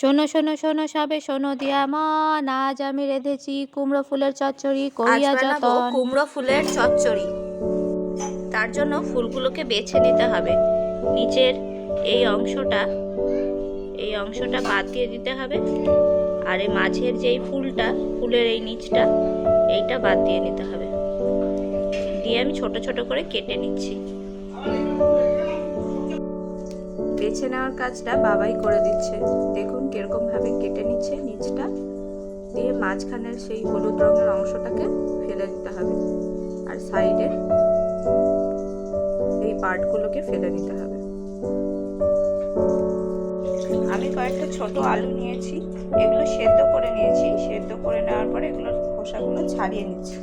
শোনো শোনো শোনো সবে শোনো দিয়া মন। আজ আমি রেঁধেছি কুমড়ো ফুলের চচ্চড়ি করিয়া যতন। কুমড়ো ফুলের চচ্চড়ি। তার জন্য ফুলগুলোকে বেছে নিতে হবে। নিচের এই অংশটা এই অংশটা বাদ দিয়ে দিতে হবে। আর এই মাঝের যেই ফুলটা ফুলের এই নিচটা এইটা বাদ দিয়ে নিতে হবে। দিয়ে আমি ছোট ছোট করে কেটে নিচ্ছি। বেছে নেওয়ার কাজটা বাবাই করে দিচ্ছে। দেখুন কীরকম ভাবে কেটে নিচ্ছে নিচটা। দিয়ে মাঝখানের সেই হলুদ রঙের অংশটাকে ফেলে দিতে হবে। আর সাইডে এই পার্টগুলোকে ফেলে দিতে হবে। আমি কয়েকটা ছোট আলু নিয়েছি। এগুলো সেদ্ধ করে নিয়েছি। সেদ্ধ করে নেওয়ার পরে এগুলোর খোসাগুলো ছাড়িয়ে নিচ্ছি।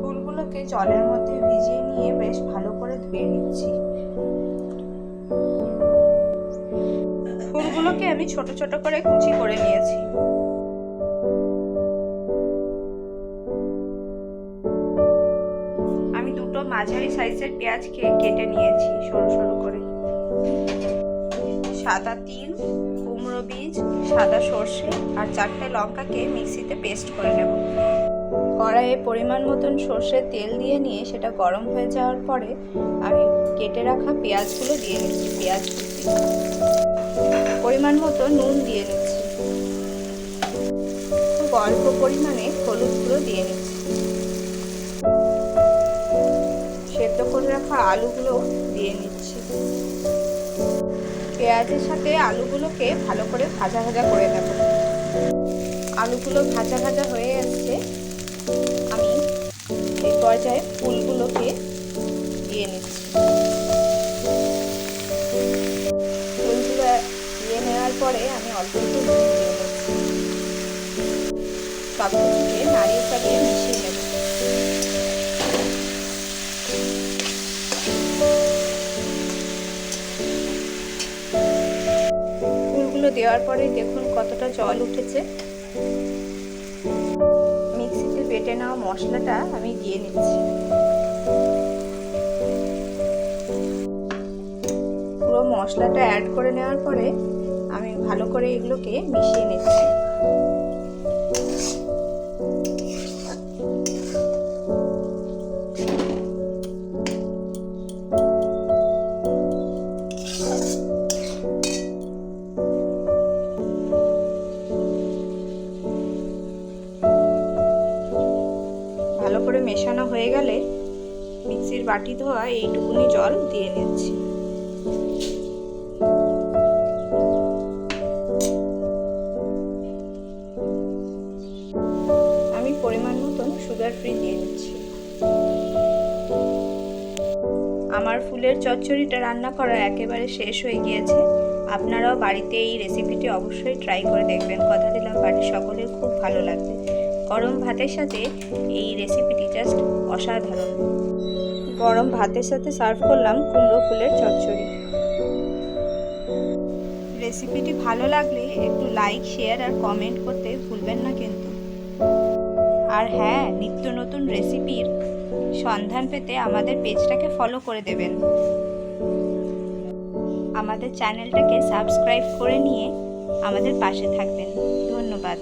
ফুলগুলোকে জলের মধ্যে ভিজিয়ে নিয়ে বেশ ভালো ধুয়ে নিচ্ছি। ফুলগুলোকে আমি ছোট ছোট করে কুচি করে নিয়েছি। আমি দুটো মাঝারি সাইজের পেঁয়াজকে কেটে নিয়েছি সরু সরু করে। সাদা তিল সাদা সর্ষে আর চারটে লঙ্কাকে মিক্সিতে পেস্ট করে নেব। কড়াইয়ে পরিমাণ মতন সর্ষের তেল দিয়ে নিয়ে সেটা গরম হয়ে যাওয়ার পরে আমি কেটে রাখা পেঁয়াজগুলো দিয়ে নিচ্ছি, পেঁয়াজ পরিমাণ মতো নুন দিয়ে নিচ্ছি। খুব অল্প পরিমাণে হলুদ গুঁড়ো দিয়ে নিচ্ছি। সেদ্ধ করে রাখা আলুগুলো দিয়ে নিচ্ছি। পেঁয়াজের সাথে আলুগুলোকে ভালো করে ভাজা ভাজা করে নেব। আলুগুলো ভাজা ভাজা হয়ে আসছে। আমি এই পর্যায়ে ফুলগুলোকে দিয়ে নিচ্ছি। ফুলগুলো দিয়ে নেওয়ার পরে আমি অল্প একটু দিয়ে নিচ্ছি। নাড়িয়ে চাড়িয়ে মিশিয়ে ফুলগুলো দেওয়ার পরে দেখুন কতটা জল উঠেছে। মিক্সিতে বেটে নেওয়া মশলাটা আমি দিয়ে নিচ্ছি। পুরো মশলাটা অ্যাড করে নেওয়ার পরে আমি ভালো করে এগুলোকে মিশিয়ে নিচ্ছি। ভালো করে মেশানো হয়ে গেলে মিক্সির বাটি ধোয়া এইটুকুনি জল দিয়ে নিচ্ছি। আমি পরিমাণ মতন সুগার ফ্রি দিয়ে নিচ্ছি। আমার ফুলের চচ্চড়িটা রান্না করা একেবারে শেষ হয়ে গিয়েছে। আপনারাও বাড়িতে এই রেসিপিটি অবশ্যই ট্রাই করে দেখবেন। কথা দিলাম বাড়ির সকলের, খুব ভালো লাগবে। গরম ভাতের সাথে এই রেসিপিটি জাস্ট অসাধারণ। গরম ভাতের সাথে সার্ভ করলাম কুমড়ো ফুলের চচ্চড়ি। রেসিপিটি ভালো লাগলে একটু লাইক শেয়ার আর কমেন্ট করতে ভুলবেন না কিন্তু। আর হ্যাঁ নিত্য নতুন রেসিপির সন্ধান পেতে আমাদের পেজটাকে ফলো করে দেবেন। আমাদের চ্যানেলটাকে সাবস্ক্রাইব করে নিয়ে আমাদের পাশে থাকবেন। ধন্যবাদ।